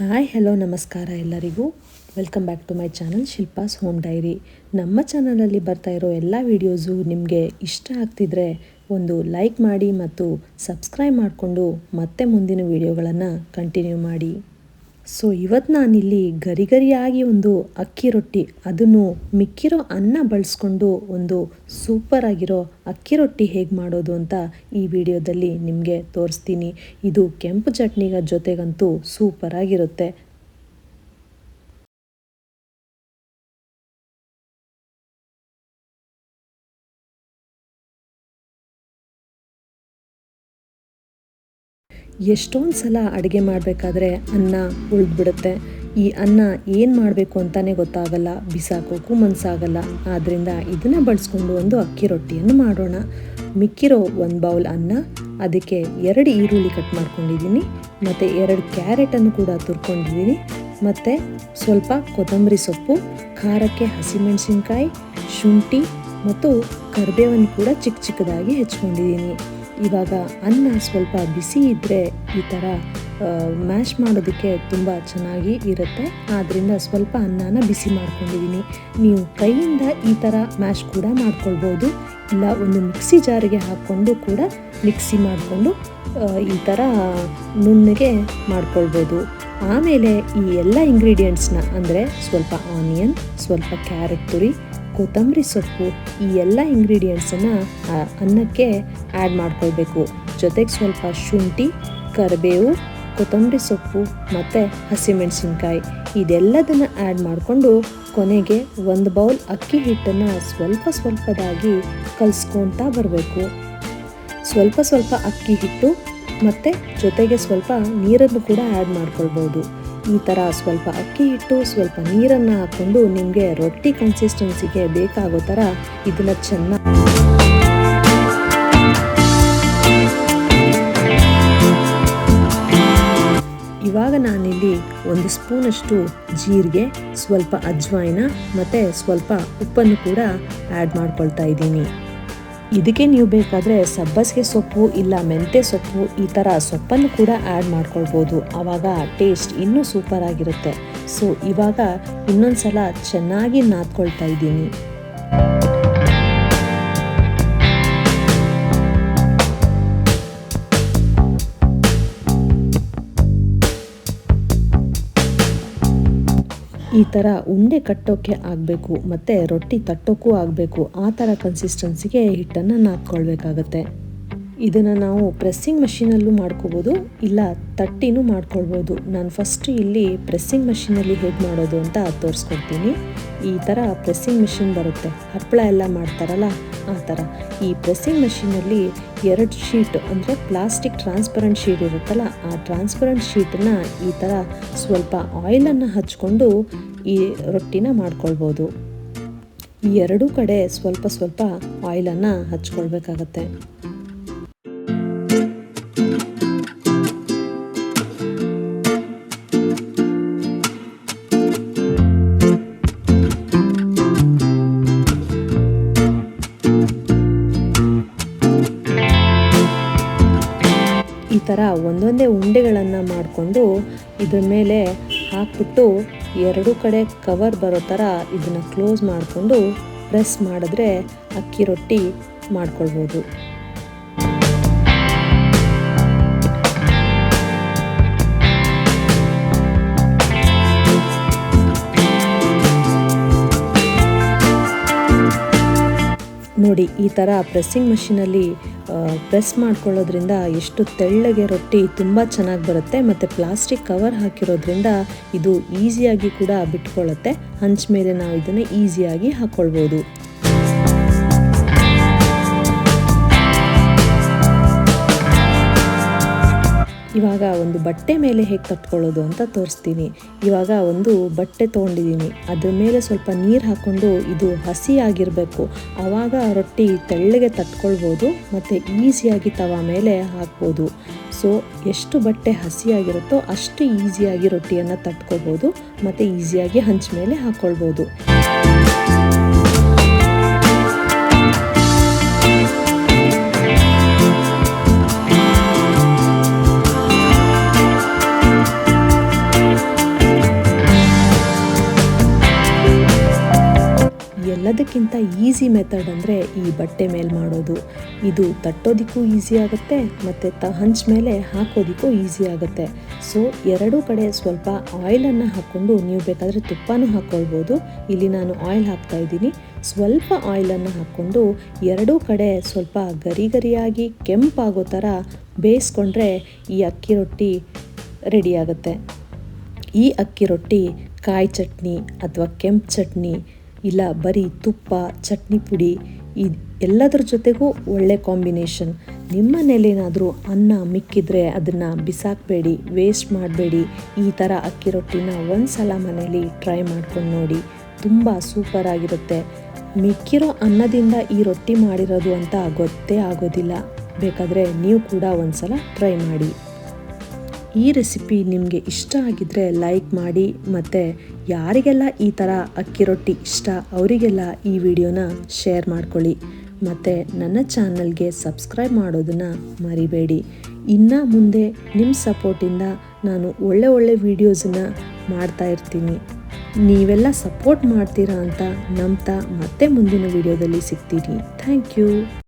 Hi hello ನಮಸ್ಕಾರ ಎಲ್ಲರಿಗೂ. Welcome back to my channel Shilpa's home diary ನಮ್ಮ ಚಾನಲಲ್ಲಿ ಬರ್ತಾ ಇರೋ ಎಲ್ಲ ವೀಡಿಯೋಸು ನಿಮಗೆ ಇಷ್ಟ ಆಗ್ತಿದ್ರೆ ಒಂದು ಲೈಕ್ ಮಾಡಿ ಮತ್ತು ಸಬ್ಸ್ಕ್ರೈಬ್ ಮಾಡಿಕೊಂಡು ಮತ್ತೆ ಮುಂದಿನ ವೀಡಿಯೋಗಳನ್ನು ಕಂಟಿನ್ಯೂ ಮಾಡಿ. ಸೊ ಇವತ್ತು ನಾನಿಲ್ಲಿ ಗರಿ ಗರಿಯಾಗಿ ಒಂದು ಅಕ್ಕಿ ರೊಟ್ಟಿ, ಅದನ್ನು ಮಿಕ್ಕಿರೋ ಅನ್ನ ಬಳಸ್ಕೊಂಡು ಒಂದು ಸೂಪರ್ ಆಗಿರೋ ಅಕ್ಕಿ ರೊಟ್ಟಿ ಹೇಗೆ ಮಾಡೋದು ಅಂತ ಈ ವಿಡಿಯೋದಲ್ಲಿ ನಿಮಗೆ ತೋರಿಸ್ತೀನಿ. ಇದು ಕೆಂಪು ಚಟ್ನಿಗ ಜೊತೆಗಂತೂ ಸೂಪರ್ ಎಷ್ಟೊಂದು ಸಲ ಅಡುಗೆ ಮಾಡಬೇಕಾದ್ರೆ ಅನ್ನ ಉಳಿದ್ಬಿಡುತ್ತೆ. ಈ ಅನ್ನ ಏನು ಮಾಡಬೇಕು ಅಂತಲೇ ಗೊತ್ತಾಗಲ್ಲ ಬಿಸಾಕೋಕ್ಕೂ ಮನಸ್ಸಾಗಲ್ಲ ಆದ್ದರಿಂದ ಇದನ್ನು ಬಳಸ್ಕೊಂಡು ಒಂದು ಅಕ್ಕಿ ರೊಟ್ಟಿಯನ್ನು ಮಾಡೋಣ. ಮಿಕ್ಕಿರೋ ಒಂದು ಬೌಲ್ ಅನ್ನ, ಅದಕ್ಕೆ ಎರಡು ಈರುಳ್ಳಿ ಕಟ್ ಮಾಡ್ಕೊಂಡಿದ್ದೀನಿ, ಮತ್ತು ಎರಡು ಕ್ಯಾರೆಟನ್ನು ಕೂಡ ತುರ್ಕೊಂಡಿದ್ದೀನಿ, ಮತ್ತು ಸ್ವಲ್ಪ ಕೊತ್ತಂಬರಿ ಸೊಪ್ಪು, ಖಾರಕ್ಕೆ ಹಸಿಮೆಣಸಿನ್ಕಾಯಿ, ಶುಂಠಿ ಮತ್ತು ಕರ್ಬೇವನ್ನು ಕೂಡ ಚಿಕ್ಕ ಚಿಕ್ಕದಾಗಿ ಹೆಚ್ಕೊಂಡಿದ್ದೀನಿ. ಇವಾಗ ಅನ್ನ ಸ್ವಲ್ಪ ಬಿಸಿ ಇದ್ದರೆ ಈ ಥರ ಮ್ಯಾಶ್ ಮಾಡೋದಕ್ಕೆ ತುಂಬ ಚೆನ್ನಾಗಿ ಇರುತ್ತೆ. ಆದ್ದರಿಂದ ಸ್ವಲ್ಪ ಅನ್ನನ ಬಿಸಿ ಮಾಡ್ಕೊಂಡಿದ್ದೀನಿ ನೀವು ಕೈಯಿಂದ ಈ ಥರ ಮ್ಯಾಶ್ ಕೂಡ ಮಾಡ್ಕೊಳ್ಬೋದು. ಇಲ್ಲ ಒಂದು ಮಿಕ್ಸಿ ಜಾರಿಗೆ ಹಾಕ್ಕೊಂಡು ಕೂಡ ಮಿಕ್ಸಿ ಮಾಡಿಕೊಂಡು ಈ ಥರ ನುಣ್ಣಗೆ ಮಾಡ್ಕೊಳ್ಬೋದು. ಆಮೇಲೆ ಈ ಎಲ್ಲ ಇಂಗ್ರೀಡಿಯೆಂಟ್ಸ್ನ ಅಂದರೆ ಸ್ವಲ್ಪ ಆನಿಯನ್ ಸ್ವಲ್ಪ ಕ್ಯಾರೆಟ್ ತುರಿ ಕೊತ್ತಂಬರಿ ಸೊಪ್ಪು ಈ ಎಲ್ಲ ಇಂಗ್ರೀಡಿಯೆಂಟ್ಸನ್ನು ಅನ್ನಕ್ಕೆ ಆ್ಯಡ್ ಮಾಡ್ಕೊಳ್ಬೇಕು. ಜೊತೆಗೆ ಸ್ವಲ್ಪ ಶುಂಠಿ, ಕರಿಬೇವು, ಕೊತ್ತಂಬರಿ ಸೊಪ್ಪು ಮತ್ತು ಹಸಿಮೆಣಸಿನ್ಕಾಯಿ. ಇದೆಲ್ಲದನ್ನು ಆ್ಯಡ್ ಮಾಡಿಕೊಂಡು ಕೊನೆಗೆ ಒಂದು ಬೌಲ್ ಅಕ್ಕಿ ಹಿಟ್ಟನ್ನು ಸ್ವಲ್ಪ ಸ್ವಲ್ಪದಾಗಿ ಕಲಿಸ್ಕೊಳ್ತಾ ಬರಬೇಕು. ಸ್ವಲ್ಪ ಸ್ವಲ್ಪ ಅಕ್ಕಿ ಹಿಟ್ಟು ಮತ್ತು ಜೊತೆಗೆ ಸ್ವಲ್ಪ ನೀರನ್ನು ಕೂಡ ಆ್ಯಡ್ ಮಾಡ್ಕೊಳ್ಬೋದು. ಈ ಥರ ಸ್ವಲ್ಪ ಅಕ್ಕಿ ಹಿಟ್ಟು ಸ್ವಲ್ಪ ನೀರನ್ನು ಹಾಕ್ಕೊಂಡು ನಿಮಗೆ ರೊಟ್ಟಿ ಕನ್ಸಿಸ್ಟೆನ್ಸಿಗೆ ಬೇಕಾಗೋ ಥರ ಇದನ್ನು ಚೆನ್ನಾಗಿ ಇವಾಗ ನಾನಿಲ್ಲಿ ಒಂದು ಸ್ಪೂನಷ್ಟು ಜೀರಿಗೆ, ಸ್ವಲ್ಪ ಅಜ್ವಾಯಿನ ಮತ್ತು ಸ್ವಲ್ಪ ಉಪ್ಪನ್ನು ಕೂಡ ಆ್ಯಡ್ ಮಾಡ್ಕೊಳ್ತಾ ಇದ್ದೀನಿ. ಇದಕ್ಕೆ ನೀವು ಬೇಕಾದರೆ ಸಬ್ಬಸಿಗೆ ಸೊಪ್ಪು ಇಲ್ಲ ಮೆಂತೆ ಸೊಪ್ಪು ಈ ಥರ ಸೊಪ್ಪನ್ನು ಕೂಡ ಆ್ಯಡ್ ಮಾಡ್ಕೊಳ್ಬೋದು. ಆವಾಗ ಟೇಸ್ಟ್ ಇನ್ನೂ ಸೂಪರ್ ಆಗಿರುತ್ತೆ. ಸೊ ಇವಾಗ ಇನ್ನೊಂದು ಸಲ ಚೆನ್ನಾಗಿ ನಾದ್ಕೊಳ್ತಾ ಇದ್ದೀನಿ. ಈ ಥರ ಉಂಡೆ ಕಟ್ಟೋಕ್ಕೆ ಆಗಬೇಕು ಮತ್ತು ರೊಟ್ಟಿ ತಟ್ಟೋಕ್ಕೂ ಆಗಬೇಕು. ಆ ಥರ ಕನ್ಸಿಸ್ಟೆನ್ಸಿಗೆ ಹಿಟ್ಟನ್ನು ನಾದ್ಕೊಳ್ಬೇಕಾಗತ್ತೆ. ಇದನ್ನು ನಾವು ಪ್ರೆಸ್ಸಿಂಗ್ ಮಷೀನಲ್ಲೂ ಮಾಡ್ಕೋಬೋದು, ಇಲ್ಲ ತಟ್ಟಿನೂ ಮಾಡ್ಕೊಳ್ಬೋದು. ನಾನು ಫಸ್ಟ್ ಇಲ್ಲಿ ಪ್ರೆಸ್ಸಿಂಗ್ ಮಷೀನಲ್ಲಿ ಹೇಗೆ ಮಾಡೋದು ಅಂತ ತೋರಿಸ್ಕೊಡ್ತೀನಿ. ಈ ಥರ ಪ್ರೆಸ್ಸಿಂಗ್ ಮಿಷಿನ್ ಬರುತ್ತೆ. ಹಪ್ಪಳ ಎಲ್ಲ ಮಾಡ್ತಾರಲ್ಲ, ಆ ಥರ ಈ ಪ್ರೆಸ್ಸಿಂಗ್ ಮೆಷಿನಲ್ಲಿ ಎರಡು ಶೀಟ್ ಅಂದರೆ ಪ್ಲಾಸ್ಟಿಕ್ ಟ್ರಾನ್ಸ್ಪರೆಂಟ್ ಶೀಟ್ ಇರುತ್ತಲ್ಲ, ಆ ಟ್ರಾನ್ಸ್ಪರೆಂಟ್ ಶೀಟನ್ನು ಈ ಥರ ಸ್ವಲ್ಪ ಆಯಿಲನ್ನು ಹಚ್ಕೊಂಡು ಈ ರೊಟ್ಟಿನ ಮಾಡ್ಕೊಳ್ಬೋದು. ಈ ಎರಡೂ ಕಡೆ ಸ್ವಲ್ಪ ಸ್ವಲ್ಪ ಆಯಿಲನ್ನು ಹಚ್ಕೊಳ್ಬೇಕಾಗತ್ತೆ. ಥರ ಒಂದೊಂದೇ ಉಂಡೆಗಳನ್ನು ಮಾಡಿಕೊಂಡು ಇದ್ರ ಮೇಲೆ ಹಾಕ್ಬಿಟ್ಟು ಎರಡು ಕಡೆ ಕವರ್ ಬರೋ ಥರ ಇದನ್ನು ಕ್ಲೋಸ್ ಮಾಡಿಕೊಂಡು ಪ್ರೆಸ್ ಮಾಡಿದ್ರೆ ಅಕ್ಕಿ ರೊಟ್ಟಿ ಮಾಡ್ಕೊಳ್ಬೋದು. ನೋಡಿ ಈ ಥರ ಪ್ರೆಸ್ಸಿಂಗ್ ಮಷಿನಲ್ಲಿ ಪ್ರೆಸ್ ಮಾಡ್ಕೊಳ್ಳೋದ್ರಿಂದ ಎಷ್ಟು ತೆಳ್ಳಗೆ ರೊಟ್ಟಿ ತುಂಬ ಚೆನ್ನಾಗಿ ಬರುತ್ತೆ ಮತ್ತು ಪ್ಲಾಸ್ಟಿಕ್ ಕವರ್ ಹಾಕಿರೋದ್ರಿಂದ ಇದು ಈಸಿಯಾಗಿ ಕೂಡ ಬಿಟ್ಕೊಳ್ಳುತ್ತೆ ಹಂಚ ಮೇಲೆ ನಾವು ಇದನ್ನು ಈಸಿಯಾಗಿ ಹಾಕ್ಕೊಳ್ಬೋದು ಇವಾಗ ಒಂದು ಬಟ್ಟೆ ಮೇಲೆ ಹೇಗೆ ತಟ್ಕೊಳ್ಳೋದು ಅಂತ ತೋರಿಸ್ತೀನಿ. ಇವಾಗ ಒಂದು ಬಟ್ಟೆ ತೊಗೊಂಡಿದ್ದೀನಿ ಅದ್ರ ಮೇಲೆ ಸ್ವಲ್ಪ ನೀರು ಹಾಕ್ಕೊಂಡು ಇದು ಹಸಿ ಆಗಿರಬೇಕು. ಆವಾಗ ರೊಟ್ಟಿ ತೆಳ್ಳಗೆ ತಟ್ಕೊಳ್ಬೋದು ಮತ್ತು ಈಸಿಯಾಗಿ ತವ ಮೇಲೆ ಹಾಕ್ಬೋದು. ಸೊ, ಎಷ್ಟು ಬಟ್ಟೆ ಹಸಿಯಾಗಿರುತ್ತೋ ಅಷ್ಟು ಈಸಿಯಾಗಿ ರೊಟ್ಟಿಯನ್ನು ತಟ್ಕೊಬೋದು ಮತ್ತು ಈಸಿಯಾಗಿ ಹಂಚ ಮೇಲೆ ಹಾಕ್ಕೊಳ್ಬೋದು ಎಲ್ಲದಕ್ಕಿಂತ ಈಸಿ ಮೆಥಡ್ ಅಂದರೆ ಈ ಬಟ್ಟೆ ಮೇಲೆ ಮಾಡೋದು. ಇದು ತಟ್ಟೋದಕ್ಕೂ ಈಸಿ ಆಗುತ್ತೆ, ಮತ್ತು ತ ಹಂಚ್ ಮೇಲೆ ಹಾಕೋದಕ್ಕೂ ಈಸಿ ಆಗುತ್ತೆ. ಸೊ ಎರಡೂ ಕಡೆ ಸ್ವಲ್ಪ ಆಯಿಲನ್ನು ಹಾಕ್ಕೊಂಡು ನೀವು ಬೇಕಾದರೆ ತುಪ್ಪನೂ ಹಾಕ್ಕೊಳ್ಬೋದು ಇಲ್ಲಿ ನಾನು ಆಯಿಲ್ ಹಾಕ್ತಾ ಇದ್ದೀನಿ. ಸ್ವಲ್ಪ ಆಯಿಲನ್ನು ಹಾಕ್ಕೊಂಡು ಎರಡೂ ಕಡೆ ಸ್ವಲ್ಪ ಗರಿ ಗರಿಯಾಗಿ ಕೆಂಪಾಗೋ ಥರ ಬೇಯಿಸ್ಕೊಂಡ್ರೆ ಈ ಅಕ್ಕಿ ರೊಟ್ಟಿ ರೆಡಿಯಾಗುತ್ತೆ ಈ ಅಕ್ಕಿ ರೊಟ್ಟಿ ಕಾಯಿ ಚಟ್ನಿ ಅಥವಾ ಕೆಂಪು ಚಟ್ನಿ ಇಲ್ಲ ಬರೀ ತುಪ್ಪ, ಚಟ್ನಿ ಪುಡಿ ಇದು ಎಲ್ಲದರ ಜೊತೆಗೂ ಒಳ್ಳೆ ಕಾಂಬಿನೇಷನ್. ನಿಮ್ಮ ಮನೇಲೇನಾದರೂ ಅನ್ನ ಮಿಕ್ಕಿದ್ರೆ ಅದನ್ನು ಬಿಸಾಕಬೇಡಿ, ವೇಸ್ಟ್ ಮಾಡಬೇಡಿ. ಈ ಥರ ಅಕ್ಕಿ ರೊಟ್ಟಿನ ಒಂದು ಸಲ ಮನೇಲಿ ಟ್ರೈ ಮಾಡ್ಕೊಂಡು ನೋಡಿ, ತುಂಬ ಸೂಪರ್ ಆಗಿರುತ್ತೆ. ಮಿಕ್ಕಿರೋ ಅನ್ನದಿಂದ ಈ ರೊಟ್ಟಿ ಮಾಡಿರೋದು ಅಂತ ಗೊತ್ತೇ ಆಗೋದಿಲ್ಲ. ಬೇಕಾದರೆ ನೀವು ಕೂಡ ಒಂದು ಸಲ ಟ್ರೈ ಮಾಡಿ. ಈ ರೆಸಿಪಿ ನಿಮಗೆ ಇಷ್ಟ ಆಗಿದ್ದರೆ ಲೈಕ್ ಮಾಡಿ ಮತ್ತು ಯಾರಿಗೆಲ್ಲ ಈ ಥರ ಅಕ್ಕಿ ರೊಟ್ಟಿ ಇಷ್ಟ, ಅವರಿಗೆಲ್ಲ ಈ ವಿಡಿಯೋನ ಶೇರ್ ಮಾಡ್ಕೊಳ್ಳಿ. ಮತ್ತು ನನ್ನ ಚಾನಲ್ಗೆ ಸಬ್ಸ್ಕ್ರೈಬ್ ಮಾಡೋದನ್ನು ಮರಿಬೇಡಿ. ಇನ್ನು ಮುಂದೆ ನಿಮ್ಮ ಸಪೋರ್ಟಿಂದ ನಾನು ಒಳ್ಳೆ ಒಳ್ಳೆ ವೀಡಿಯೋಸನ್ನು ಮಾಡ್ತಾ ಇರ್ತೀನಿ. ನೀವೆಲ್ಲ ಸಪೋರ್ಟ್ ಮಾಡ್ತೀರಾ ಅಂತ ನಂಬ್ತಾ ಮತ್ತೆ ಮುಂದಿನ ವಿಡಿಯೋದಲ್ಲಿ ಸಿಗ್ತೀನಿ. Thank you